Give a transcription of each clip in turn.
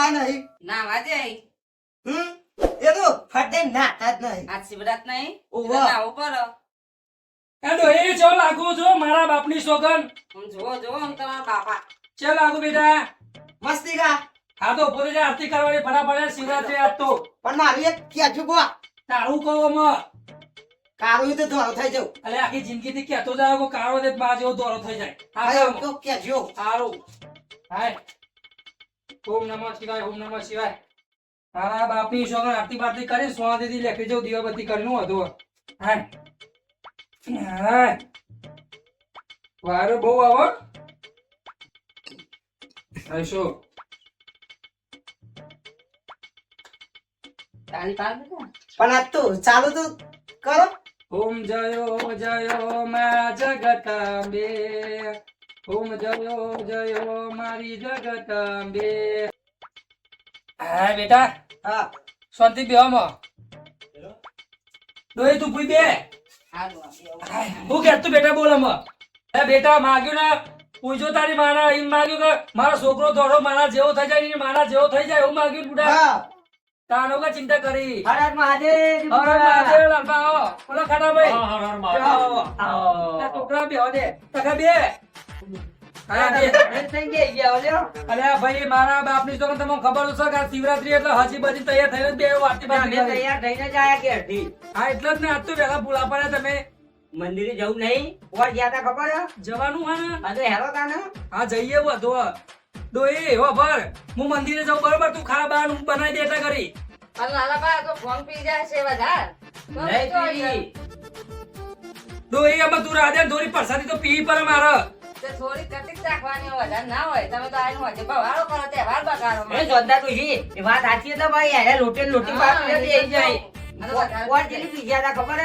ના નહીં. ના વાજે હમ? એ તો ફટે નાતા જ નહીં. આજ શિવરાત નહીં? ઓહો. એટલે ના ઉપર એ ડોહી લાગુ છો મારા બાપની સોગન. હું જોવો જોવો હું તમારા બાપા. ચે લાગુ બેટા? મસ્તી કા આ તો પોતે જે આરતી કરવાની ફટાફટ શિવરાત્રી આજ તો. પણ મારું એક ક્યાં બુઆ તારું કહો માં કારું તો ધોળો થઈ જાવ અલે આખી જિંદગી થી કહેતો જાય કે કાળો દે જેવો દોરો થઈ જાય. હા તો ક્યાં જો સારું. હાય. ઓમ નમઃ શિવાય ઓમ નમઃ શિવાય. તારા બાપની છોકરા આરતી બારતી કરી સોના દીદી લેખી જવું દીવાબત્તી કરનું હતું. હાય. હાય. વારો બહુ આવો. આઈશો તાળી પાડ દેજો. પણ આ તો ચાલુ તો કરો. ઓમ જયો જયો મા જગતાંબે ઓમ જયો જયો મારી જગતાંબે હા બેટા. હા. શાંતિ બેવામાં ડોહી તું પૂઈ બે. હારું, હારું. હું કે તું બેટા બોલ આમાં. એ બેટા માગ્યું ને પૂછજો તારી માના એમ માગ્યું કે મારો છોકરો દોડો મારા જેવો થઈ જાય ને મારા જેવો થઈ જાય એવું માગ્યું બુડા હા. તાનો કે ચિંતા કરી. હર હર મહાદેવ હવે મહાદેવ લાલબા આવો. બોલો ખાટા ભાઈ હર હર મહાદેવ. આવો. આ છોકરા બેહો દે. તકા બે. હા, બે. થઈ ગઈ ગયા લ્યો અલ્યા ભાઈ મારા બાપની તો તમને ખબર છે કે શિવરાત્રી એટલે હજી બધી તૈયાર થઈને બે વાતી બાતી અમે કરી. તૈયાર થઈને જ આયા કે અઢી? હા એટલે જ ને આજ તો વહેલા ભૂલા પડ્યા તમે. મંદિરે જવું નહીં? ઓર ગયા તા ખબર? જવાનું હા ને. આજે હેરો તા ને. હા જઈએ ડોઈ હો ભર. હું મંદિરે જાઉં બરોબર? તું ખા બાર હું બનાવી દેતા કરી. પણ લાલા તો ફોન પી જાય છે વધાર. નહીં તો ડોઈ આમાં તું રાજા ધોરી પરસાદી તો પી પર મારે. તે થોડી કટીક રાખવાની વધારે ના હોય તમે તો આઈને હોય ભવાડો કરો તહેવાર બગાડો એ જોરદાર તુજી એ વાત સાચી છે ભાઈ એને લોટે લોટી પાક હા, નથી જાય અને વધારે ઓર જેટલી પી ગયા તા ખબર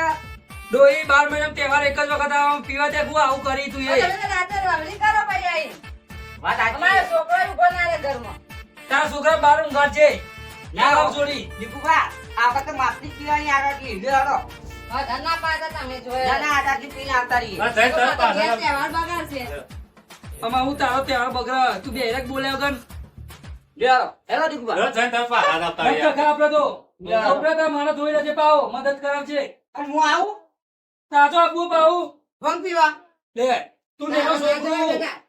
ડોઈ બાર મહિના તહેવાર એક જ વખત આમ પીવા તે આવું કરી તું એ. રાતે રમણી કરો પછી આઈને. વાત સાચી અમારો છોકરો ઊભો ના રહે ઘરમાં. તારા છોકરા બાર ઘર છે. ના જોડી. દીપુભા આ વખતે માપની પીવાની આરાથી લ્યો હેડો. વધારે ના પાતા તમે જોયા. જોયેલા. ના આટાથી પીને આવતા રહી. તહેવાર બગાડશે. આમાં હું તારો તહેવાર બગડા તું બે બોલ્યા વગર. લ્યો હેડો દીપુભા જો જય તારા પાછળ આવતા મત રહ્યા. ખા આપડે તો. આપડે તો મારા જોઈ લેજે પાવો મદદ કરાવ છે અને હું આવું? તાજો આપવું પાવું ભંગ પીવા. લે તું ના, છોકરો.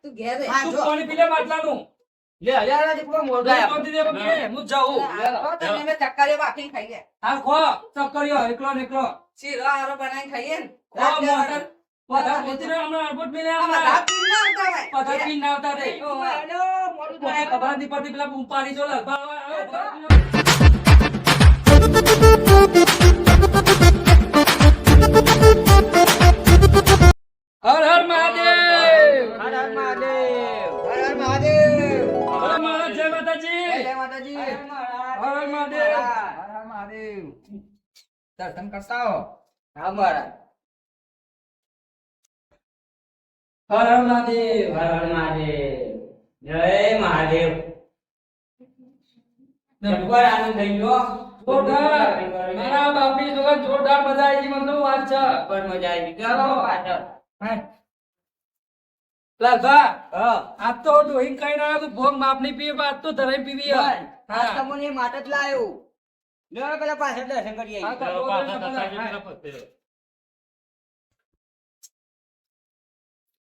તું ઘેર રહે. હા, તું જો. પાણી પી લે માટલાનું દીપુભા મોઢું દહીં આપ. પાઉં દીધે બાકી, હું જાઉં. તો તમે અમે ચક્કરીઓ ખાઈ ખાઈએ. હા ખો ચક્કરીઓ એકલો એકલો શીરો હારો બનાવીને ખાઈએ ને. બોલતી રહે, હમણાં અડબોટ મિલે હમણાં. પીને ના હોય. વધારે પીને ના આવતા રે. ઓહો. હેડો, મોઢું કોને ધોયા. ખબર નથી પડતી પેલા ઉપાડી જો હર હર મહાદેવ. હર હર મહાદેવ. હર હર મહાદેવ. હર મહારાજ જય માતાજી. જય માતાજી. હર હર મહાદેવ. હર હર મહાદેવ. દર્શન કરતા હો. હા મહારાજ. હર હર મહાદેવ હર હર મહાદેવ જય મહાદેવ. નંબર આનંદ થઈ ગયો જોરદાર. મારા બાપની જોગન જોરદાર મજા આવી ગઈ મને તો વાત છે. પણ મજા આવી ગઈ. ચાલો પાછળ. આજ તો કઈ ના તું ભોગ માપની પીએ આજ તો ધરાઈ પીવી હે. તમને માટે જ લાયો. પેલા પાછળ દર્શન કરી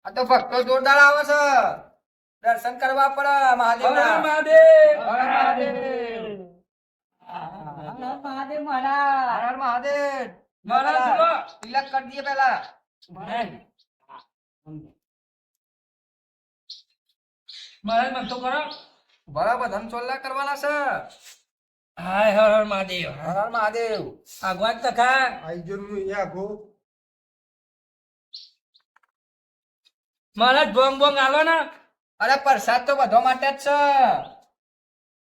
આ તો ભક્તો જોરદાર આવે છે. દર્શન કરવા પડે. મહાદેવ. મહાદેવ. મહાદેવ મહારાજ. હર હર મહાદેવ. મહારાજ. તિલક કરી દઈએ પેલા મહારાજ મન તો કરો. બરાબર ધન ચોલ્લા કરવાના છે. હાય હર હર મહાદેવ. હર હર મહાદેવ. આગવાક તખા મહારાજ ભોંગ ભોંગ આલો ને. અરે પ્રસાદ તો બધા માટે જ છે.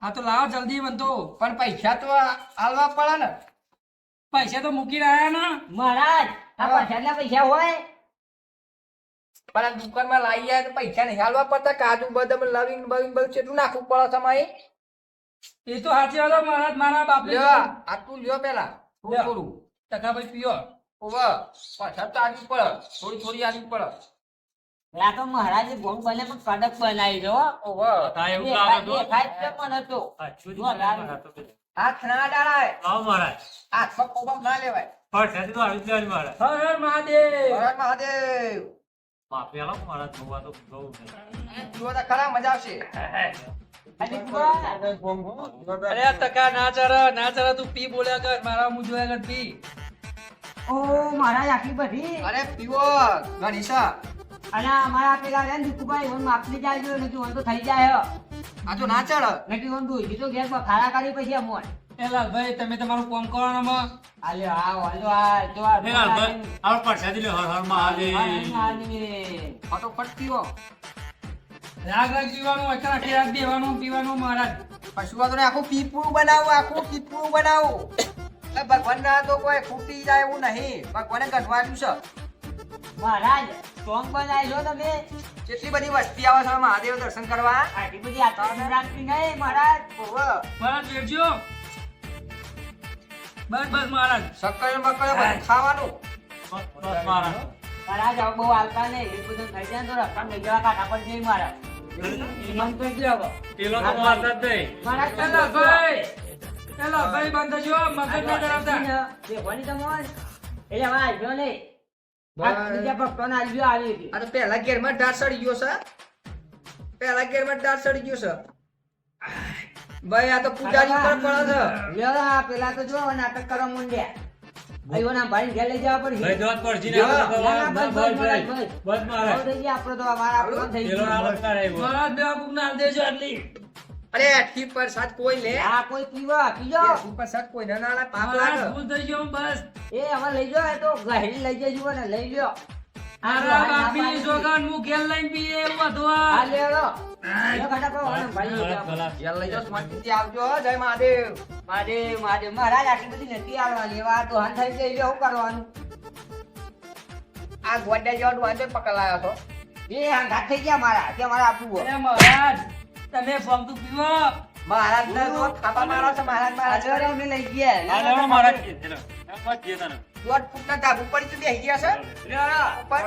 હા તો લાવો જલ્દી બનતો પણ પૈસા તો આલવા પડે ને. પૈસા તો મૂકી રહ્યા ને. મહારાજ આ પ્રસાદના પૈસા હોય? પણ આ દુકાનમાં લાવી જાય તો પૈસા નહીં હાલવા પડતા. કાજુ બદામ લવિંગ બવિંગ બધું કેટલું નાખવું પડે તમારે? એ તો સાચી વાત હો, મહારાજ મારા બાપ લ્યો આટલું લ્યો પેલા. થોડું. થોડું. ટકા ભાઈ પીઓ. ઓવા પાછા તો આવી પડે. થોડી થોડી આવી પડે. આ તો મહારાજે ભોગ બને પણ કડક બનાવી દો ઓહો. એવું લાગે તો. દેખાય જ પણ ડાળાય. આવો મહારાજ. કોબમ ના લેવાય. ફરસાથી તો આવી જાય મહારાજ. હર હર મહાદેવ. હર હર મહાદેવ. માફી આલો મહારાજ જોવા તો બહુ છે. તો ખરા મજા આવશે. અરે આ ના ચાલે ના ચાલે તું પી બોલ્યા કર મારા હું જોયા કર પી. ઓ મહારાજ આટલી બધી? અરે પીવો ગણીશા. અને અમારા પેલા રે દીકુભાઈ ઓન માપની જાય નથી ઓન તો થઈ જાય હો. આ તો ના ચડ. નથી ઓન દોઈ તો ગેસમાં ખાડા કાઢી પછી અમોન એલા ભાઈ તમે તમારું કામ કરવાનામાં આલે આ વાલો આ જો આ ભાઈ આવ આવો ફરસાથી લ્યો, હર હર મહાદેવ. મહાદેવ. ફટોફટ પીવો. રાગ રાગ પીવાનું અચાર આખી રાત દેવાનું પીવાનું મહારાજ. પશુ તો આખું પીપળું બનાવો આખું પીપળું બનાવો. ભગવાન ના તો કોઈ ખૂટી જાય એવું નહીં. ભગવાને ગઢવાનું છે. મહારાજ સોંગ બનાવી લો તમે. કેટલી બધી વસ્તી આવે છે મહાદેવ દર્શન કરવા. આટલી બધી આટલી રાખતી નહીં મહારાજ. મહારાજ બેઠજો બસ બસ મહારાજ. સક્કર બક્કર બધું ખાવાનું. બસ, મહારાજ. મહારાજ હવે બહુ હાલતા નહીં એ બધું થઈ જાય તો રસ્તા લઈ જવા કાઢા પર જઈ મારા. પેલો તો મારતા જ નહીં. મહારાજ એ લાલભાઈ એ લાલભાઈ બંધ જો મગજ ના ધરાવતા દેખવાની તમારે એટલે આવ્યો નહીં. બીજા આવી હતી. સડી ગયો છે સડી ગયો છે. ભાઈ આ તો પૂજારી ઉપર પડે છે. લ્યો પેલા તો જો નાટક કરવા માંડ્યા આવ્યો ના ભાઈ ઘેર લઈ જવા પડશે. ને, જો, આપણે તો બસ, અમારા આપણો થઈ ગયો. ના દેજો આટલી. અરે અઠી પ્રસાદ કોઈ લે. આ કોઈ પીવા પીજો. પ્રસાદ કોઈ ના ના પાપ લાગે. ભૂલ થઈ ગયો બસ. એ હવે લઈ જો તો ગહેરી લઈ જજો ને લઈ લ્યો. અરે બાપી જોગન મુ ગેલ લઈને પીએ એવું હતું આ. લે લો. લઈ લઈ આ ગોડા જેવા પકડાયો હતો એ હાથ થઈ ગયા મારા. કે મારા આપવું મહારાજ. તમે ફમતું પીવો. મહારાજ ના તો થાપા મારો છે મહારાજ મહારાજ આજે અમે લઈ ગયા. આ લેવડો મહારાજ કે ને. એમ જે તને. દોઢ ફૂટના ધાબુ પર તો બેસી ગયા છે? ઉપર?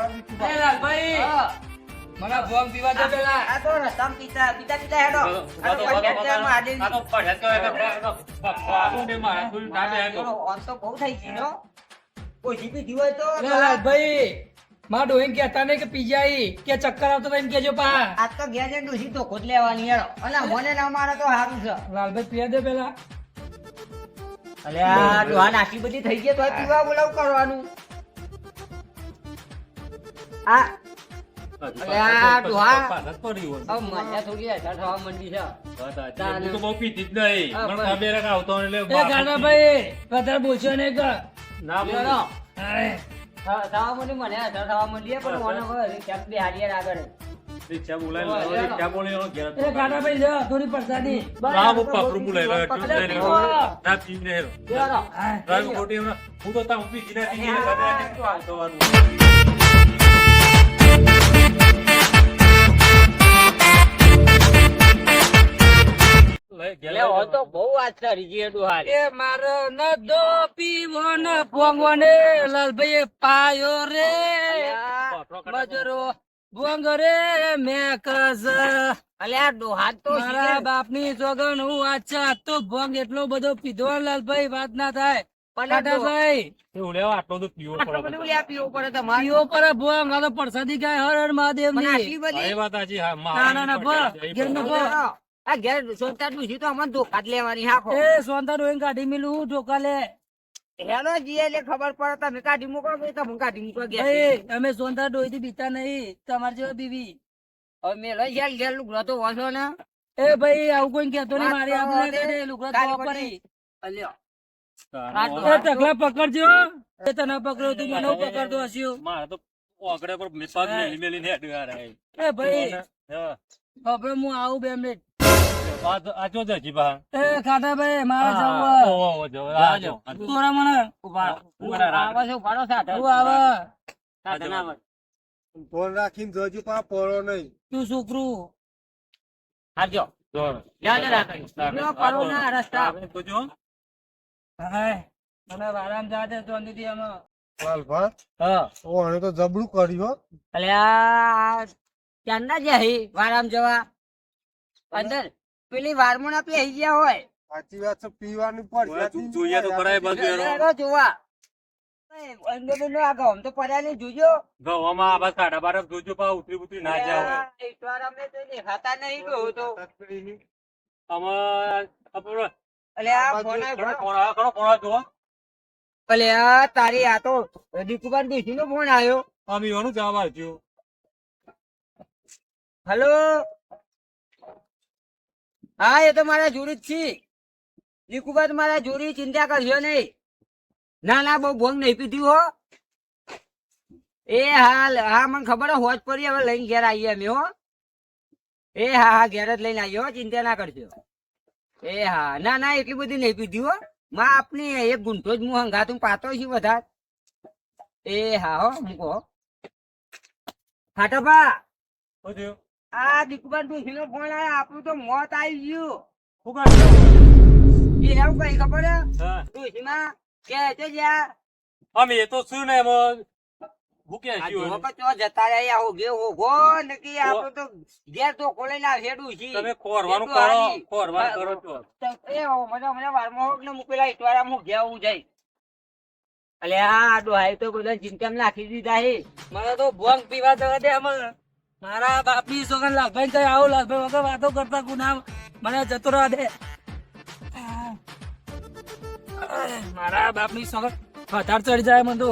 એ લાલભાઈ. મને ભોગ પીવા દે પેલા. આ તો રસ્તામાં પીતા પીતા પીતા હેડો. આ તો પંચાયત બસ, આ તો ફરસાદ તો બાપુ ને મહારાજ કોઈ ના બે તો. આમ તો બહુ થઈ ગઈ નો કોઈ જીપી હોય તો લાલભાઈ માં ડોહીને કહેતા નહીં કે પીજાઈ કે ચક્કર આવતો એમ કેજો પા આજ તો ઘેર જઈને ડૂસી તો ખોદ લેવાની હેડો અને મને ના મારે તો સારું છે લાલભાઈ પીવા દે પેલા અલે આ ડોહાન આટલી બધી થઈ ગઈ તો પીવા બોલાવ કરવાનું આ અરે ડોહા. ફરસાદ પડી હોય. હવે મજા થોડી હેઠળ થવા માંડી છે વાત સાચી. હું તો બહુ પીતી જ નહીં. પણ બસ. આવતો એટલે એ બાપુ વધારે બોલશો નહીં ના બોલો. અરે, થવા થવા મને હેઠળ થવા માંડી પણ મને હવે ક્યાંક બે હારીએ આગળ. રિક્ષા બોલાવી લો, રિક્ષા બોલાવી લો, ઘેર એ ગાનાભાઈ જા થોડી પ્રસાદી. ના, હું લો. ના, હેરો. તો તારું પીધી જીને આ એ મારો ન દો પીવો ન ભોંગવો ને લાલભાઈ પાયો રે મજરો ભોંગ રે મેં કસ અલ્યા ડોહાન તો મારા બાપની સોગન હું આજ તો ભોંગ એટલો બધો પીધો લાલભાઈ વાત ના થાય. પ્રસાદી ગાય હર હર મહાદેવની વાત હા, આ ઘેર સોનતા ડૂસી તો અમને ધોકા જ લેવાની હાખો એ સોંતા ડોઈને કાઢી મેલું લે. હેલો ખબર પડે તમે કાઢી મૂકો તમે કાઢી મૂકો ગયા સોંતા ડોઈ થી બીતા નહીં તમારે જેવા બીવી. હવે મેલો ઘેર ઘેર લુગડો તો વાંચો ને. એ ભાઈ આવું કોઈ કેતો નહીં મારી આપણે તો લુગડા ધોવા પડી. અલ્યો પકડજો એ તને પકડ્યો તું મને પકડતો હસ્યો મારે તો ઓગડે પર મેં મેલી મેલીને હેડ્યું આ એ ભાઈ હવે હું આવું બે મિનિટ. જો જજી. એ ભાઈ મારા જવું જો. તોરા મને. ઊભા રહો. આવો છો ઉભારો સાથે તું આવે સાથે ના. ફોન રાખીને જોજો પા નહીં. તું છોકરું? ના રસ્તા. હાય મને આરામ જાતે શાંતિથી આમાં. લાલભા હા. ઓણે તો જબરું કર્યું અલ્યા ક્યારના જાય વારામ જવા. અંદર પેલી વારમાં ના પેહી ગયા હોય. સાચી વાત છે પીવાનું પડી જોઈએ તો કરાય બધું જોવા. અંદર તો ના આગળ, તો પડ્યા નહીં જોજો. ગવામાં આ બસ કાઢા જોજો પા ઉતરી ઉતરી ના જાવ તો દેખાતા નહીં તો. ફોન ફોન તારી આ તો દીકુબાન ડોશી નો ફોન આવ્યો. જવાબ આવજો હલો? હા, એ તો મારા જોડી જ છે. દીકુબા તો મારા જોડી ચિંતા કરશો નહીં. ના ના, બહુ ભોંગ નહીં પીધું હો. એ હાલ, હા, મને ખબર હોજ પડી, હવે લઈને ઘેર આવીએ અમે, હો. એ હા હા, ઘેર જ લઈને આવીએ, હો, ચિંતા ના કરજો એ હા, ના ના, એટલી બધી નહીં પીધી, હો. માં આપની એક ગુંઠો જ હું હંગાતું, પાતો છું વધારે. એ હા, હો, મૂકો. હો. આ દીકુબાન તું નો ફોન આવ્યો આપણું તો મોત આવી ગયું. કાઢ્યું? એ એવું કઈ ખબર તું હિમા કે છે જ્યાં અમે એ તો શું ને એમાં જો નકી આપણું તો ઘેર તો તમે ખોરવાનું એ કરો ખોરવાનું કરો છો એ હો, મને મને વારમાં હોક ને મૂકેલા ઈટવારા હું હું જઈ અલે આ ડોહાઈ તો બધા ચિંતામાં નાખી દીધા હે મને તો ભોંગ પીવા જવા દે અમે મારા બાપની સોગન લાભભાઈ કઈ આવો લાભભાઈ વગર વાતો કરતા ગુના મને જતો રહેવા દે. મારા બાપની સોગન વધારે ચડી જાય મને તો.